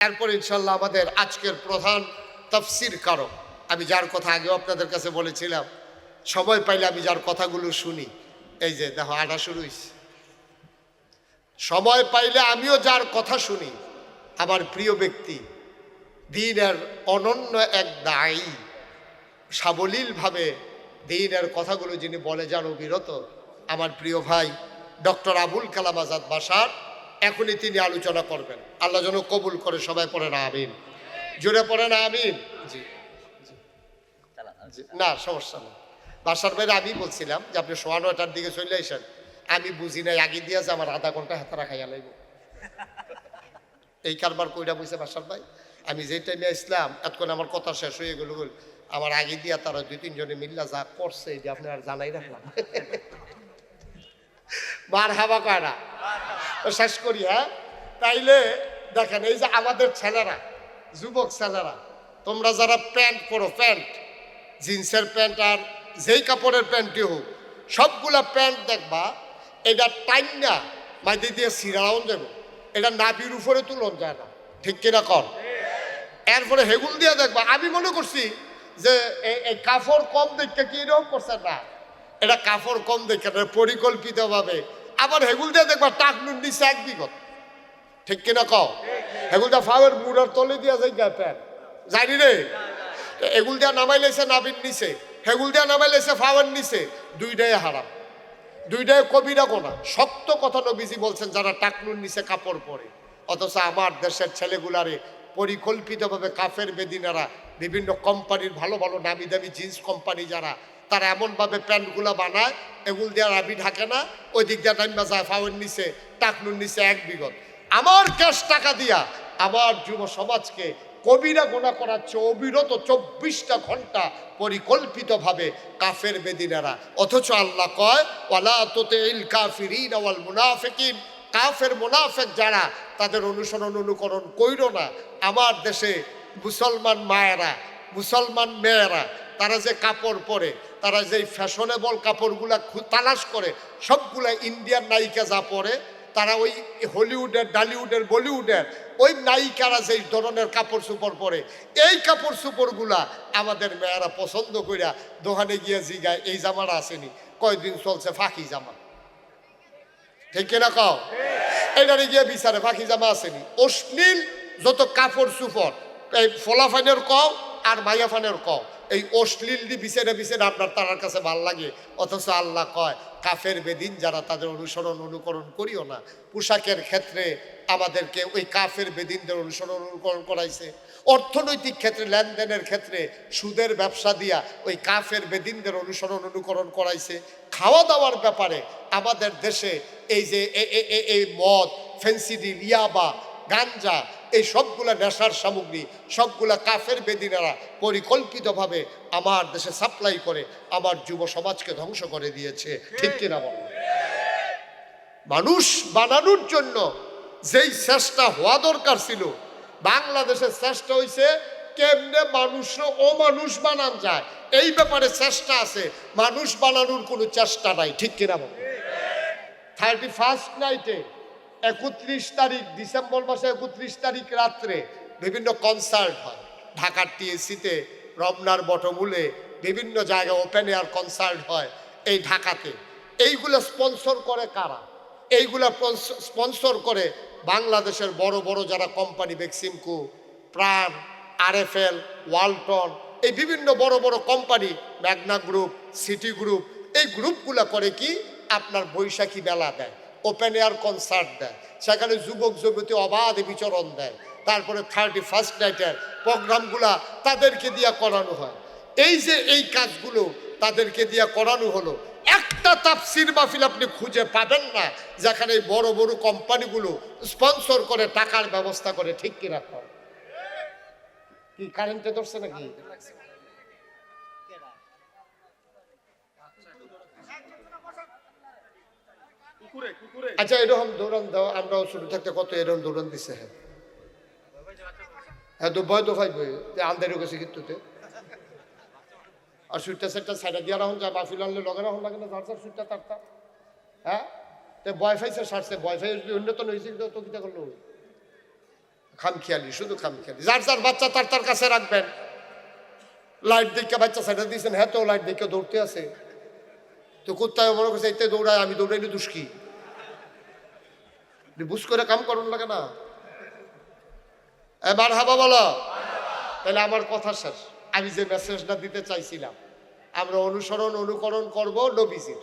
এরপর ইনশাল্লাহ আমাদের আজকের প্রধান তফসির কারক। আমি যার কথা আগেও আপনাদের কাছে বলেছিলাম, সময় পাইলে আমি যার কথাগুলো শুনি। এই যে দেখো, আটা শুরু সময় পাইলে আমিও যার কথা শুনি। আমার প্রিয় ব্যক্তি, দিনের অনন্য এক দায়ী, সাবলীলভাবে দিনের কথাগুলো যিনি বলে যান অবিরত, আমার প্রিয় ভাই ডক্টর আবুল কালাম আজাদ বাসার এখনই তিনি আলোচনা করবেন। আল্লাহ যেন কবুল করে সবাই পড়ে না আমিন। জোরে পড়ে না আমিন? জি না সমস্যা নেই। বাসার বাইরে আমি বলছিলাম যে আপনি সোয়া নয়টার দিকে চলে আসেন। আমি বুঝি নাই আগে দিয়ে যে আমার আধা ঘণ্টা হাতারা খাইয়া লাইব এই কারবার কইরা বুঝছে বাসার ভাই আমি যে টাইমে আসলাম এতক্ষণ আমার কথা শেষ হয়ে গেল বল, আমার আগে দিয়া তারা দুই তিনজনে মিল্লা যা করছে এটা আপনি আর জানাই রাখলাম। মার হাবা কয় না? তো শেষ করি হ্যাঁ? তাইলে দেখেন, এই যে আমাদের ছেলেরা, যুবক ছেলেরা, তোমরা যারা প্যান্ট পরো, প্যান্ট, জিন্সের প্যান্ট আর যেই কাপড়ের প্যান্টই হোক, সবগুলা প্যান্ট দেখবা, এটা টাইম না মাইতে দিয়ে সিরাউন দেবো। এটা নাপির উপরে তুলন যায় না। ঠিক কিনা কর? এরপরে হেগুল দিয়ে দেখবা, আমি মনে করছি যে এই- কাপড় কম দেখতে কি এরকম করছে না। এটা কাপড় কম দেখে পরিকল্পিতভাবে আবার হেগুল দিয়ে দেখবা টাকনুর নিচে এক বিগত ঠিক কিনা কও? হেগুল হেগুলটা ফাওয়ার মুড়ার তলে দিয়া যাই গা প্যান। জানি রে এগুল দিয়া নামাই লেছে নাবির নিচে হেগুল দিয়া নামাই লেছে ফাওয়ার নিচে দুইটাই হারাম। দুইটাই কবিরা গোনা। সত্য কথা নবীজি বলছেন, যারা টাকনুর নিচে কাপড় পরে। অথচ আমার দেশের ছেলেগুলারে পরিকল্পিতভাবে কাফের বেদিনারা বিভিন্ন কোম্পানির ভালো ভালো নামি দামি জিন্স কোম্পানি যারা তারা এমনভাবে প্যান্টগুলো বানায়, এগুল দিয়ে রাবি ঢাকে না, ওই দিক দিয়ে টাইম যায় ফাওয়ার নিচে টাকনুর নিচে এক বিগত। আমার ক্যাশ টাকা দিয়া আমার যুব সমাজকে কবিরা গোনা করাচ্ছে অবিরত চব্বিশটা ঘণ্টা পরিকল্পিতভাবে কাফের বেদিনারা। অথচ আল্লাহ কয়, ওয়ালা তোতে ইল কাফিরিন ওয়াল মুনাফিকিন। কাফের মুনাফেক যারা, তাদের অনুসরণ অনুকরণ কইরো না। আমার দেশে মুসলমান মায়েরা, মুসলমান মেয়েরা, তারা যে কাপড় পরে তারা যে ফ্যাশনেবল কাপড়গুলা তালাশ করে, সবগুলা ইন্ডিয়ান নায়িকা যা পরে, তারা ওই হলিউডের, ডালিউডের, বলিউডের, ওই নায়িকারা যেই ধরনের কাপড় চোপড় পরে, এই কাপড় চোপড়গুলা আমাদের মেয়েরা পছন্দ কইরা দোকানে গিয়ে জিগায়, এই জামাটা আসেনি, কয়দিন চলছে ফাঁকি জামা। ঠিক কিনা কও? এটারে গিয়ে বিচারে ফাঁকি জামা আসেনি। অশ্লীল যত কাপড় চুপড়, এই ফলাফানের কও আর মাইয়া ফানের কও এই অশ্লীল দি বিচারে আপনার তার কাছে ভালো লাগে। অথচ আল্লাহ কয়, কাফের বেদিন যারা তাদের অনুসরণ অনুকরণ করিও না। পোশাকের ক্ষেত্রে আমাদেরকে ওই কাফের বেদিনদের অনুসরণ অনুকরণ করাইছে। অর্থনৈতিক ক্ষেত্রে, লেনদেনের ক্ষেত্রে, সুদের ব্যবসা দিয়া ওই কাফের বেদিনদের অনুসরণ অনুকরণ করাইছে। খাওয়া দাওয়ার ব্যাপারে আমাদের দেশে এই যে এই মদ ফেন্সিডিল ইয়াবা গাঞ্জা এই সবগুলা নেশার সামগ্রী সবগুলা কাফের বেদিনারা পরিকল্পিতভাবে আমার দেশে সাপ্লাই করে আমার যুব সমাজকে ধ্বংস করে দিয়েছে। ঠিক কিনা বল? মানুষ বানানোর জন্য যেই চেষ্টা হওয়া দরকার ছিল বাংলাদেশের চেষ্টা হয়েছে কেমনে মানুষ ও মানুষ বানান যায়। এই ব্যাপারে চেষ্টা আছে মানুষ বানানোর কোনো চেষ্টা নাই। ঠিক কিনা বল? থার্টি ফার্স্ট নাইটে একত্রিশ তারিখ, ডিসেম্বর মাসে একত্রিশ তারিখ রাত্রে বিভিন্ন কনসার্ট হয়। ঢাকার টিএসিতে রমনার বটমূলে বিভিন্ন জায়গায় ওপেন এয়ার কনসার্ট হয় এই ঢাকাতে। এইগুলো স্পন্সর করে কারা? এইগুলো স্পন্সর করে বাংলাদেশের বড় বড় যারা কোম্পানি বেক্সিমকো প্রাণ আরএফএল ওয়ালটন এই বিভিন্ন বড় বড় company Magna group City group এই গ্রুপগুলো করে কি আপনার বৈশাখী মেলা দেয়। ওপেন এয়ার কনসার্ট দেয়। সেখানে যুবক যুবতী অবাধে বিচরণ দেয়। তারপরে থার্টি ফার্স্ট নাইটের প্রোগ্রামগুলা তাদেরকে দিয়ে করানো হয়। এই যে এই কাজগুলো তাদেরকে দিয়ে করানো হলো, একটা তাফসির মাহফিল আপনি খুঁজে পাবেন না, যেখানে বড় বড় কোম্পানিগুলো স্পন্সর করে, টাকার ব্যবস্থা করে, ঠিক কিনা? কি কারেন্টে ধরছে নাকি কুকুরে কুকুরে আচ্ছা এরকম দৌড়ান দাও, আমরাও শুরু থাকতে কত এরকম দৌড়ান দিছে হ্যাঁ। হ্যাঁ তো ভয় তো ভাই বই আন্দারও গেছে কিন্তু আর সুইটটা সেটটা সাইডে দিয়া রাখুন যায় মাফিল আনলে লগে রাখুন, লাগে না যার যার সুইটটা তারটা হ্যাঁ? তো বয়ফাই সে সারছে বয়ফাই উন্নত হয়েছে তো কিতা করল? খামখেয়ালি, শুধু খামখেয়ালি। যার যার বাচ্চা তার তার কাছে রাখবেন। লাইট দেখে বাচ্চা সাইডে দিয়েছেন হ্যাঁ তো লাইট দেখে দৌড়তে আছে। তো কোথায় মনে করছে এতে দৌড়ায়, আমি দৌড়াইলে দুষ্কি। বুঝ করে কাম করুন লাগে না এবার হাবা বলো। তাহলে আমার কথা শেষ। আমি যে মেসেজটা দিতে চাইছিলাম, আমরা অনুসরণ, অনুকরণ করব নবীজির।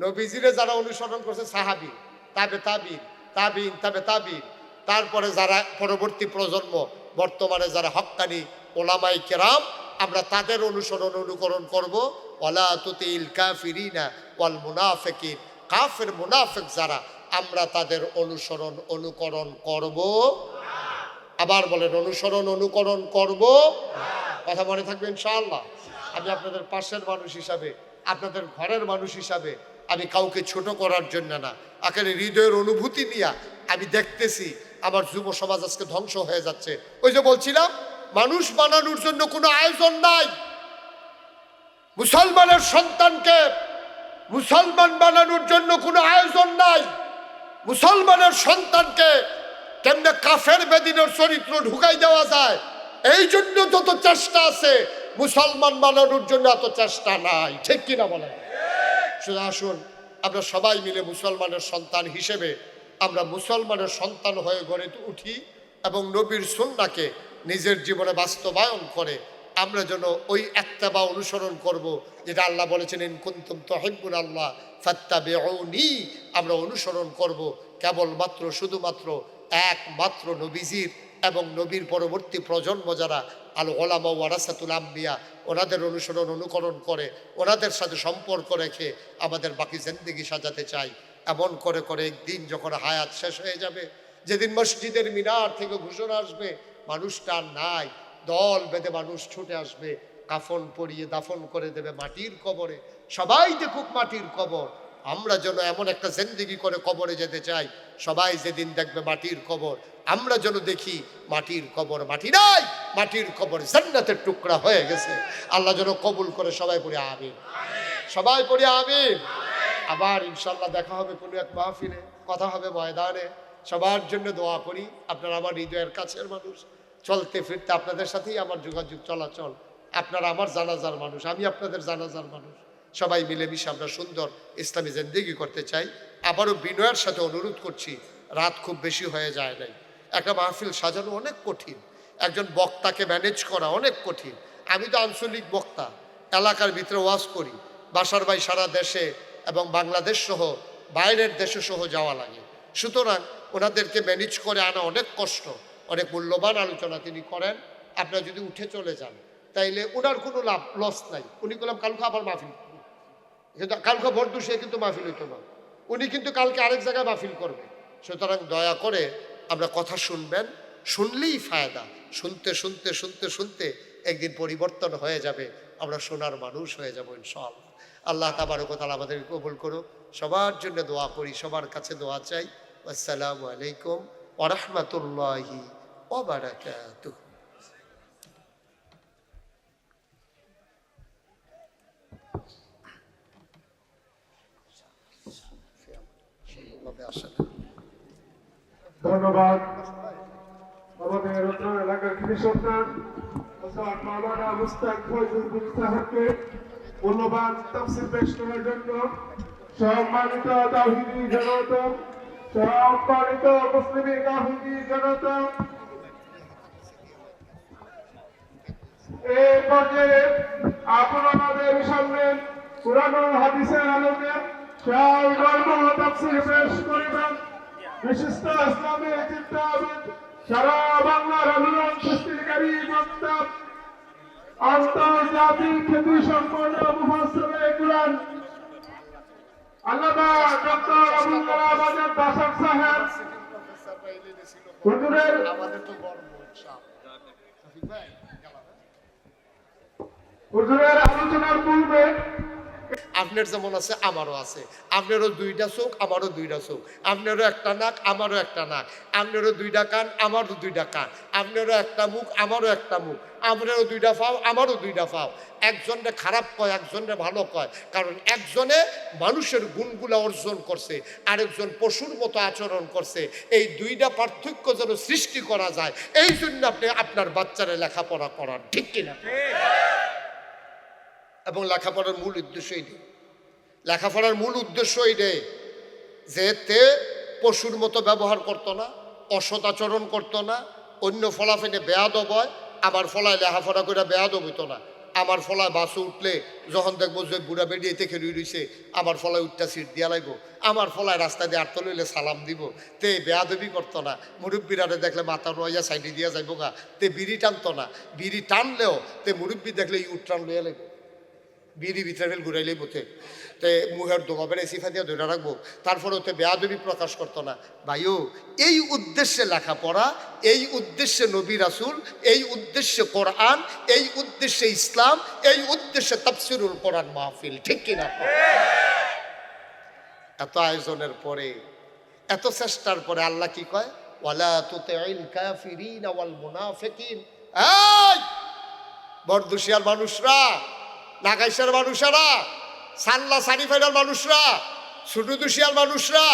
নবীজিরে যারা অনুসরণ করছে, সাহাবি, তাবে তাবিন তাবিন, তাবে তাবিন। তারপরে যারা পরবর্তী প্রজন্ম, বর্তমানে যারা হক্কানি ওলামাই কেরাম, আমরা তাদের অনুসরণ, অনুকরণ করব। ওলা তুতিল কাফিরিনা ওয়াল মুনাফিকিন। কাফের মুনাফেক যারা আমরা তাদের অনুসরণ, অনুকরণ করব। আবার বলেন, অনুসরণ, অনুকরণ করব। কথা মনে থাকবে, ইনশাআল্লাহ। আমি আপনাদের পাশের মানুষ হিসাবে, আপনাদের ঘরের মানুষ হিসাবে আমি কাউকে ছোট করার জন্য না। আকারে হৃদয়ের অনুভূতি নিয়ে আমি দেখতেছি, আমার যুব সমাজ আজকে ধ্বংস হয়ে যাচ্ছে। ওই যে বলছিলাম, মানুষ বানানোর জন্য কোনো আয়োজন নাই। মুসলমানের সন্তানকে মুসলমান বানানোর জন্য কোনো আয়োজন নাই। মুসলমানের সন্তানকে কেমনে কাফের বেদিনের চরিত্র ঢুকাই দেওয়া যায়? এই জন্য যত চেষ্টা আছে, মুসলমান বানানোর জন্য এত চেষ্টা নাই। ঠিক কিনা বলেন? আসুন, আমরা সবাই মিলে মুসলমানের সন্তান হিসেবে আমরা মুসলমানের সন্তান হয়ে গড়ে উঠি এবং নবীর সুন্নাকে নিজের জীবনে বাস্তবায়ন করে আমরা যেন ওই একটা অনুসরণ করব, যেটা আল্লাহ বলেছেন কুন্তুম তহিবুল আল্লাহ ফাত্তাবিউনি আমরা অনুসরণ করব কেবলমাত্র, শুধুমাত্র একমাত্র নবীজির এবং নবীর পরবর্তী প্রজন্ম যারা আল ওলামা ওয়ারাসাতুল আম্বিয়া, ওনাদের অনুসরণ, অনুকরণ করে, ওনাদের সাথে সম্পর্ক রেখে আমাদের বাকি জিন্দিগি সাজাতে চাই। এমন করে করে একদিন যখন হায়াত শেষ হয়ে যাবে, যেদিন মসজিদের মিনার থেকে ঘোষণা আসবে, মানুষটা নাই। দল বেঁধে মানুষ ছুটে আসবে, কাফন পরিয়ে দাফন করে দেবে মাটির কবরে। সবাই দেখুক মাটির কবর। আমরা যেন এমন একটা জিন্দিগি করে কবরে যেতে চাই, সবাই যেদিন দেখবে মাটির কবর। আমরা যেন দেখি মাটির কবর মাটি নাই, মাটির কবর জান্নাতের টুকরা হয়ে গেছে। আল্লাহ যেন কবুল করে সবাই পড়ে আমিন। সবাই পড়ে আমিন। আবার ইনশাল্লাহ দেখা হবে কোনো এক মাহফিলে, কথা হবে ময়দানে। সবার জন্য দোয়া করি, আপনারা আমার হৃদয়ের কাছের মানুষ। চলতে ফিরতে আপনাদের সাথেই আমার যোগাযোগ চলাচল। আপনারা আমার জানাজার মানুষ, আমি আপনাদের জানাজার মানুষ। সবাই মিলেমিশে আমরা সুন্দর ইসলামী জিন্দিগি করতে চাই। আবারও বিনয়ের সাথে অনুরোধ করছি, রাত খুব বেশি হয়ে যায় নাই। একটা মাহফিল সাজানো অনেক কঠিন। একজন বক্তাকে ম্যানেজ করা অনেক কঠিন। আমি তো আঞ্চলিক বক্তা, এলাকার ভিতরে ওয়াজ করি। বাসার বাই সারা দেশে এবং বাংলাদেশ সহ, বাইরের দেশে সহ যাওয়া লাগে। সুতরাং ওনাদেরকে ম্যানেজ করে আনা অনেক কষ্ট। অনেক মূল্যবান আলোচনা তিনি করেন। আপনারা যদি উঠে চলে যান, তাইলে ওনার কোনো লাভ লস নাই। উনি বললাম কালকে আবার মাহফিল কিন্তু কালকে ভোট দুষে কিন্তু মাহফিল হইতো না। উনি কিন্তু কালকে আরেক জায়গায় মাহফিল করবে। সুতরাং দয়া করে আমরা কথা শুনবেন, শুনলেই ফায়দা। শুনতে শুনতে শুনতে শুনতে একদিন পরিবর্তন হয়ে যাবে। আমরা শোনার মানুষ হয়ে যাব, ইনশাআল্লাহ। আল্লাহ তাবারকতাল আমাদের কবুল করুক। সবার জন্য দোয়া করি, সবার কাছে দোয়া চাই। আসসালামু আলাইকুম ওরহমতুল্লাহি ওবারাকাতুহ ধন্যবাদ। আমাদের এলাকার মূল্যবান তাফসির পেশ করার জন্য সম্মানিত তাহিদি জনতা, সম্মানিত মুসলিম তাহিদি জনতা এই পর্যায়ে আপনাদের সামনে পুরানো হাদিসের আলোকে সেই গল্প তাফসির পেশ করিবেন। বিশিষ্ট ইসলামী চিন্তাবিদ সারা বাংলার আন্দোলন সৃষ্টিকারী বক্তা আন্তর্জাতিক খ্যাতি সম্পন্ন মুহাসিরে কুরআন। আল্লামা ডক্টর আবুল কালাম আজাদ বাসাক সাহেব। হুজুরের আমাদের তো গর্ব ইনশাআল্লাহ শফিক ভাই গেলাম, হ্যাঁ? হুজুরের আলোচনার পূর্বে আপনার যেমন আছে আমারও আছে। আপনারও দুইটা চোখ আমারও দুইটা চোখ। আপনারও একটা নাক আমারও একটা নাক। আপনারও দুইটা কান আমারও দুইটা কান। আপনারও একটা মুখ আমারও একটা মুখ। আপনারও দুইটা ফাও আমারও দুইটা ফাও। একজনে খারাপ কয় একজনে ভালো কয়। কারণ একজনে মানুষের গুণগুলো অর্জন করছে আরেকজন পশুর মতো আচরণ করছে। এই দুইটা পার্থক্য যেন সৃষ্টি করা যায় এই জন্য আপনি আপনার বাচ্চারা লেখাপড়া করান ঠিক কিনা? এবং লেখাপড়ার মূল উদ্দেশ্য এটাই। লেখাপড়ার মূল উদ্দেশ্য এটাই যে তে পশুর মতো ব্যবহার করতো না, অসদাচরণ করতো না, অন্য ফলাফেনে বেয়াদব হয় আমার ফলায় লেখাপড়া করে বেয়াদব হইতো না। আমার ফলায় বাসে উঠলে যখন দেখব যে বুড়া বেরিয়ে থেকে রুই রইছে আমার ফলায় উঠটা সিট দিয়া লাগবো আমার ফলায় রাস্তা দিয়ে আটতে লইলে সালাম দিব, তে বেয়া বেয়াদবি করতো না। মুরব্বীরারে দেখলে মাথা রইয়া সাইডে দিয়া যাইবো গা, তে বিড়ি টানতো না। বিড়ি টানলেও তে মুরব্বী দেখলে ইউট টান লইয়া লাগবো বিড়ি ভিতরে ঘুরাইলেই বোতে তে মুহের দোকাবের সিফা দিয়ে ধরে রাখব তারপরে ওতে বেয়াদবি প্রকাশ করতো না। ভাইও, এই উদ্দেশ্যে লেখাপড়া এই উদ্দেশ্যে নবী রাসুল এই উদ্দেশ্যে কোরআন এই উদ্দেশ্যে ইসলাম এই উদ্দেশ্যে তাফসিরুল কোরআন মাহফিল। ঠিক কিনা এত আয়োজনের পরে, এত চেষ্টার পরে আল্লাহ কি কয়? ওয়ালা তুতিল কাফিরিন ওয়াল মুনাফিকিন। এই! মানুষরা! নাগাইশার মানুষেরা সাল্লা সারিফাইনার মানুষরা সুটুদুশিয়ার মানুষরা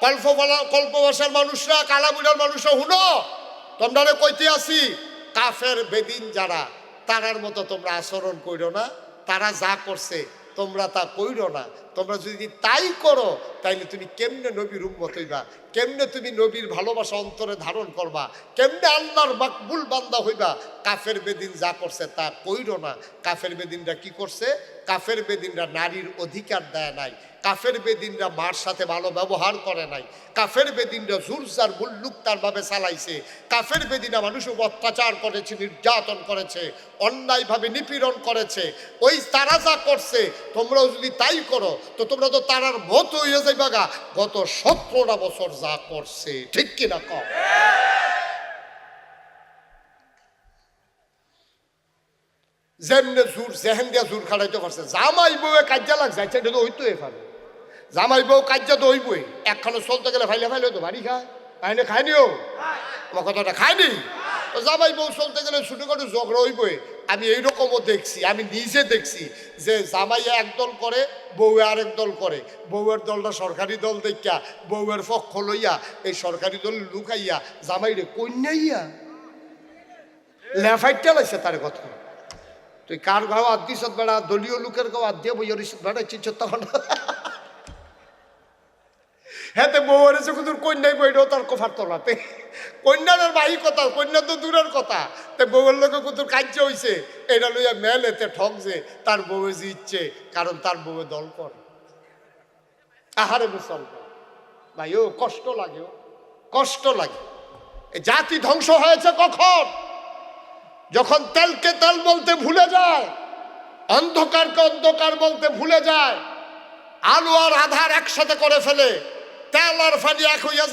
কল্প কল্পবাসার মানুষরা কালাবুলার মানুষরা, হুনো? তোমরা কইতে আসি, কাফের বেদিন যারা, তারার মতো তোমরা আচরণ কইরো না, তারা যা করছে তোমরা তা কইরো না। তোমরা যদি তাই করো, তাইলে তুমি কেমনে নবীর উম্মত হইবা? কেমনে তুমি নবীর ভালোবাসা অন্তরে ধারণ করবা? কেমনে আল্লাহর মাকবুল বান্দা হইবা? কাফের বেদিন যা করছে তা কইর না। কাফের বেদিনরা কি করছে? কাফের বেদিনরা নারীর অধিকার দেয় নাই। কাফের বেদিনরা মার সাথে ভালো ব্যবহার করে নাই। কাফের বেদিনরা জুরজার মুল্লুক তারভাবে চালাইছে। কাফের বেদিনা মানুষ অত্যাচার করেছে, নির্যাতন করেছে, অন্যায়ভাবে নিপীড়ন করেছে। ওই তারা যা করছে, তোমরাও যদি তাই করো তো তোমরা তো তারার মতো হয়ে যাইবা গা গত সতেরোটা বছর যা করছে, ঠিক কিনা কম যেমনে জোর, জেহেন দিয়া জোর খাড়াইতে পারছে, জামাই বউয়ে কাজ্যা লাগছে আচ্ছা এটা তো হইতো এখানে জামাই বউ কাজ্যা তো হইবই, একখানে চলতে গেলে ফাইলে ফাইলে তো বাড়ি খায় খায়নি খায়নিও? আমার কথাটা খায়নি? তো জামাই বউ চলতে গেলে ছোটোখাটো ঝগড়া হইবই আমি এইরকমও দেখছি, আমি নিজে দেখছি যে জামাই একদল করে, বউয়ে আরেক দল করে। বউয়ের দলটা সরকারি দল দেখা বউয়ের পক্ষ লইয়া এই সরকারি দল লুকাইয়া জামাইরে কন্যাইয়া। লেফাইটটা লাগছে তার কথা। তুই কার গাও আদ দিস বেড়া, দলীয় লোকের গাও আদ দিয়ে বই বেড়া চিনছ তখন? হ্যাঁ তো বউ এসে কুতুর কন্যাই বইটাও তার কফার তোলাতে। কন্যার বাহি কথা, কন্যা তো দূরের কথা। তে বউয়ের লোকে কুতুর কার্য হইছে, এটা লইয়া মেল এতে ঠকছে তার বউয়ে ইচ্ছে, কারণ তার বউয়ে দল করে। আহারে মুসলমান। ভাই, ও কষ্ট লাগে কষ্ট লাগে। জাতি ধ্বংস হয়েছে কখন? যখন তেলকে তেল বলতে ভুলে যায়, অন্ধকারকে অন্ধকার বলতে ভুলে যায়, আলো আর আধার একসাথে করে ফেলে তেল আর ফানি এক হইয়া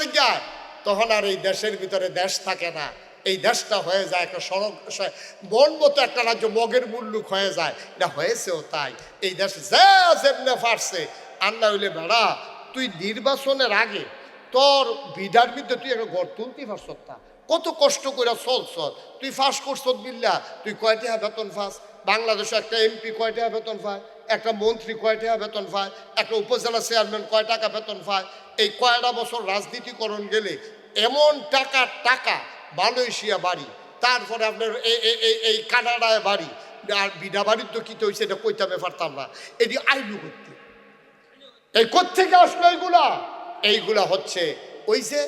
তখন আর এই দেশের ভিতরে দেশ থাকে না। এই দেশটা হয়ে যায় একটা সড়ক মন মতো একটা রাজ্য, মগের মুল্লুক হয়ে যায়। এটা হয়েছেও তাই। এই দেশ যে যেমনে পারছে। আর না হইলে বেড়া, তুই নির্বাচনের আগে তোর বিডার বিদ্যে তুই একটা ঘর তুলতে পারছ তা। কত কষ্ট করে চলছ তুই ফাঁস করছ বিল্লা, তুই কয়টা বেতন ফাঁস? বাংলাদেশে একটা এমপি কয় টাকা বেতন পায় একটা মন্ত্রী কয় টাকা বেতন পায় একটা উপজেলা চেয়ারম্যান কয় টাকা বেতন পায় এই কয়টা বছর রাজনীতিকরণ গেলে এমন টাকা টাকা, মালয়েশিয়া বাড়ি, তারপরে আপনার এই কানাডায় বাড়ি, আর বিনা বাড়ির তো কী হয়েছে এটা কইতামে পারতাম না, এটি আইনু করতে। এই কোথেকে আসলো এইগুলা? এইগুলা হচ্ছে ওই যে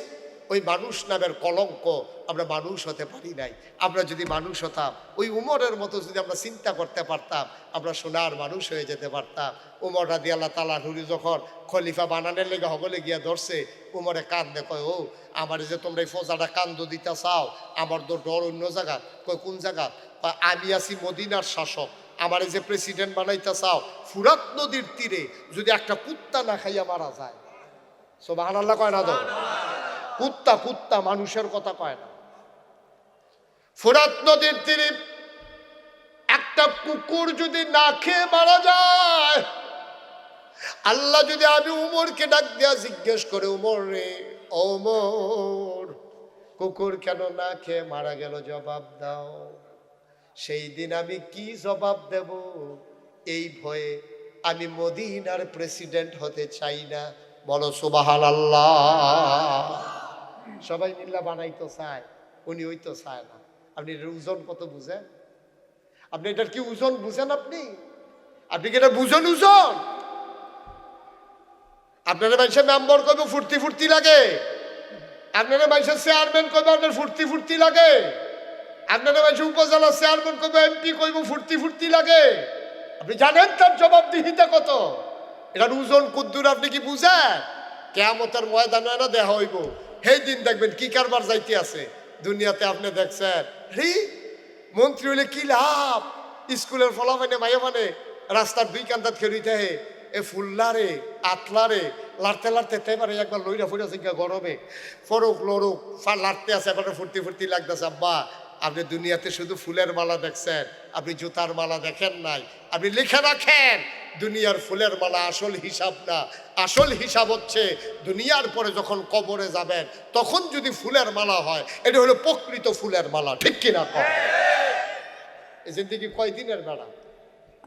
ওই মানুষ নামের কলঙ্ক আমরা মানুষ হতে পারি নাই। আমরা যদি মানুষ হতাম, ওই উমরের মতো যদি আমরা চিন্তা করতে পারতাম, আমরা সোনার মানুষ হয়ে যেতে পারতাম। উমর রাদি আল্লাহ তালা হুরি যখন খলিফা বানানের লেগে হগলে গিয়া ধরছে, উমরে কান্দে কয়, ও, আমার যে তোমরা এই ফোজাটা কান্দ দিতে চাও, আমার তো ডর অন্য জায়গা। কয়, কোন জায়গা? আমি আছি মদিনার শাসক। আমার যে প্রেসিডেন্ট বানাইতে চাও, ফুরাত নদীর তীরে যদি একটা কুত্তা না খাইয়া মারা যায়। সোবাহান আল্লাহ কয় না তো? কুত্তা কুত্তা মানুষের কথা কয় না। ফুরাত নদীর তীরে একটা কুকুর যদি না খেয়ে মারা যায়, আল্লাহ যদি আমি উমরকে ডাক দেয়া জিজ্ঞেস করে, উমর রে ওমর কুকুর কেন না খেয়ে মারা গেল জবাব দাও। সেই দিন আমি কি জবাব দেব? এই ভয়ে আমি মদিনার প্রেসিডেন্ট হতে চাই না। বলো সুবাহান আল্লাহ সবাই মিল্লা বানাইতো চায়, উনি ওই তো চায় না। আপনি এটার ওজন কত বুঝেন? আপনি এটার কি ওজন বুঝেন আপনি? আপনি কি এটা বুঝেন ওজন? আপনারা মানুষের মেম্বার করবে ফুর্তি ফুর্তি লাগে। আপনারা মানুষের চেয়ারম্যান করবে আপনার ফুর্তি ফুর্তি লাগে। আপনারা মানুষের উপজেলা চেয়ারম্যান করবে এমপি করবে ফুর্তি ফুর্তি লাগে। আপনি জানেন তার জবাবদিহিতা কত? এটার ওজন কুদ্দুর আপনি কি বুঝেন? কেয়ামতের ময়দানে না দেখা হইব। সেই দিন দেখবেন কি কারবার যাইতে আছে। দুনিয়াতে আপনি দেখছেন, হি, মন্ত্রী হলে কি লাভ? স্কুলের ফলাফানে মাইয়া মানে রাস্তার দুই কান্দাত খেলিতে হে। এ ফুল্লারে, আতলারে, লাড়তে লাড়তে তেবারে একবার লইরা ফুড়ে আছে গরমে। ফরুক লড়ুক লাড়তে আছে একবার ফুর্তি ফুর্তি লাগতেছে, আব্বা। আপনি দুনিয়াতে শুধু ফুলের মালা দেখছেন, আপনি জুতার মালা দেখেন নাই, আপনি লিখে রাখেন। দুনিয়ার ফুলের মালা আসল হিসাব না। আসল হিসাব হচ্ছে দুনিয়ার পরে যখন কবরে যাবেন, তখন যদি ফুলের মালা হয়, এটা হলো প্রকৃত ফুলের মালা, ঠিক কিনা কয় এই জিন্দগি কয়দিনের বেড়া?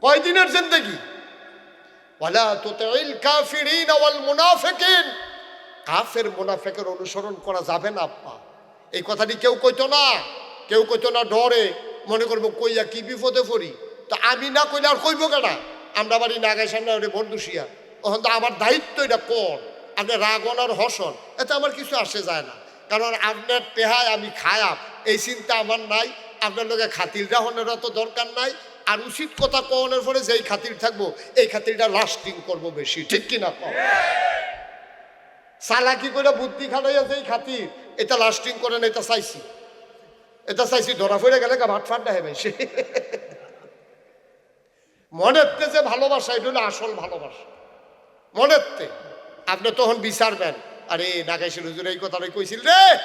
কয়দিনের জিন্দগি? ওয়ালা তুতিল কাফিরিন ওয়াল মুনাফিকিন। কাফের মুনাফিকের অনুসরণ করা যাবে না, আব্বা। এই কথাটি কেউ কইতো না, কেউ কইতো না ডরে। মনে করব কইয়া কি বিপদে পড়ি? তো আমি না কইলে আর কইব কেনা আমরা বাড়ি নাগাই সামনে বন্ধুসিয়া তখন তো আমার দায়িত্ব এটা কোন? আপনি রাগন আর হসন, এতে আমার কিছু আসে যায় না। কারণ আপনার পেহায় আমি খায়াম, এই চিন্তা আমার নাই, আপনার লোকে খাতির রাহনেরও তো দরকার নাই, আর উচিত কথা কনের পরে যেই খাতির থাকব, এই খাতিরটা লাস্টিং করব বেশি, ঠিক কিনা সালাকি করে বুদ্ধি খাটাইয়া যেই খাতির, এটা লাস্টিং করে না, এটা চাইছি। এটা চাইছি, ধরা ফিরে গেলে ভাট ফাটটা হবে সে মনেতে যে ভালোবাসা এটা হলো আসল ভালোবাসা। মনেতে আপনি তখন বিচারবেন আরে নাগাইশের হুজুর এই কথাটাই কইছিল রে।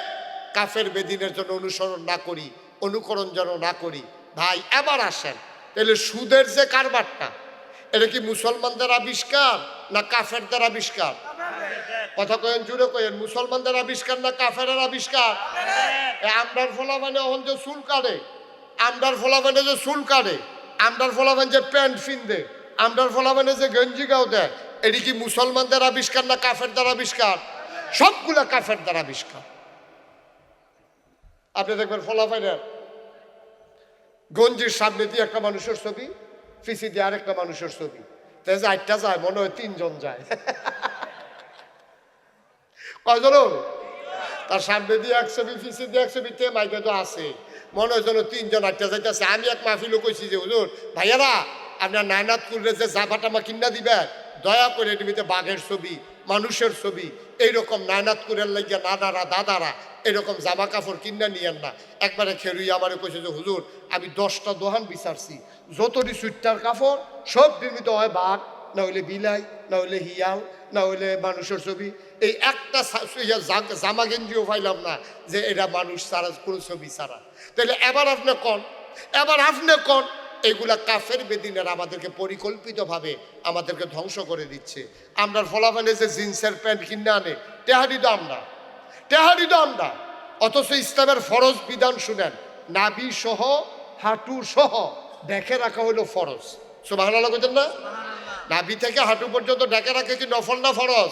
কাফের বেদিনের জন্য অনুসরণ না করি অনুকরণ যেন না করি। ভাই এবার আসেন। তাহলে সুদের যে কারবারটা এটা কি মুসলমানদের আবিষ্কার না কাফেরদের আবিষ্কার? কথা কয়েন জুড়ে কয়েন মুসলমানদের আবিষ্কার না কাফেরের আবিষ্কার? এ আমরার ফলা মানে যে চুল কাটে আমরার ফলা মানে যে চুল কাটে আমরার ফলা মানে যে প্যান্ট ফিনদে, আমরার ফলা মানে যে গেঞ্জি গাও দেয় এটি কি মুসলমানদের আবিষ্কার না কাফের দ্বারা আবিষ্কার? সবগুলা দ্বারা আবিষ্কার। আপনি দেখবেন ফলাফাইনের গঞ্জির সামনে দিয়ে একটা মানুষের ছবি, ফিসি দিয়ে আরেকটা মানুষের ছবি। তাই আটটা যায়, মনে হয় তিনজন যায়। কয়জন তার সামনে দিয়ে এক ছবি, ফিসি দিয়ে এক ছবি, তে মাইকে তো আছে। মনে হয় যেন তিনজন আটটা যাইতেছে। আমি এক মাহফিলও কইছি যে, হুজুর, ভাইয়ারা, আপনার নায়নাত করলে যে জামা টামা কিনা দিবেন দয়া করে এটিভিতে বাঘের ছবি, মানুষের ছবি, এইরকম নায়নাত করে লাগিয়া নানারা, দাদারা, এরকম জামা কাপড় কিনা নিয়েন না। একবারে খেলুই আমারে কইছে যে, হুজুর, আমি দশটা দোহান বিচারছি। যতটি সুইটার কাপড় সব নির্মিত হয় বাঘ, না হইলে বিলাই, না হইলে হিয়াল, না হইলে মানুষের ছবি এই একটা সা- জামা গেঞ্জিও পাইলাম না যে এটা মানুষ ছাড়া কোনো ছবি ছাড়া। তাহলে এবার আপনি কন? এবার আপনি কন? এগুলা কাফের বেদিনের আমাদেরকে পরিকল্পিতভাবে আমাদেরকে ধ্বংস করে দিচ্ছে। আমরা ফলাফলে যে জিন্সের প্যান্ট কিনে আনে টেহারি তো না। টেহারি তো না। অথচ ইসলামের ফরজ বিধান শুনেন নাবি সহ হাঁটু সহ দেখে রাখা হলো ফরজ। সুবাহ করছেন না? নাবি থেকে হাঁটু পর্যন্ত ডেকে রাখে কি নফল না ফরজ।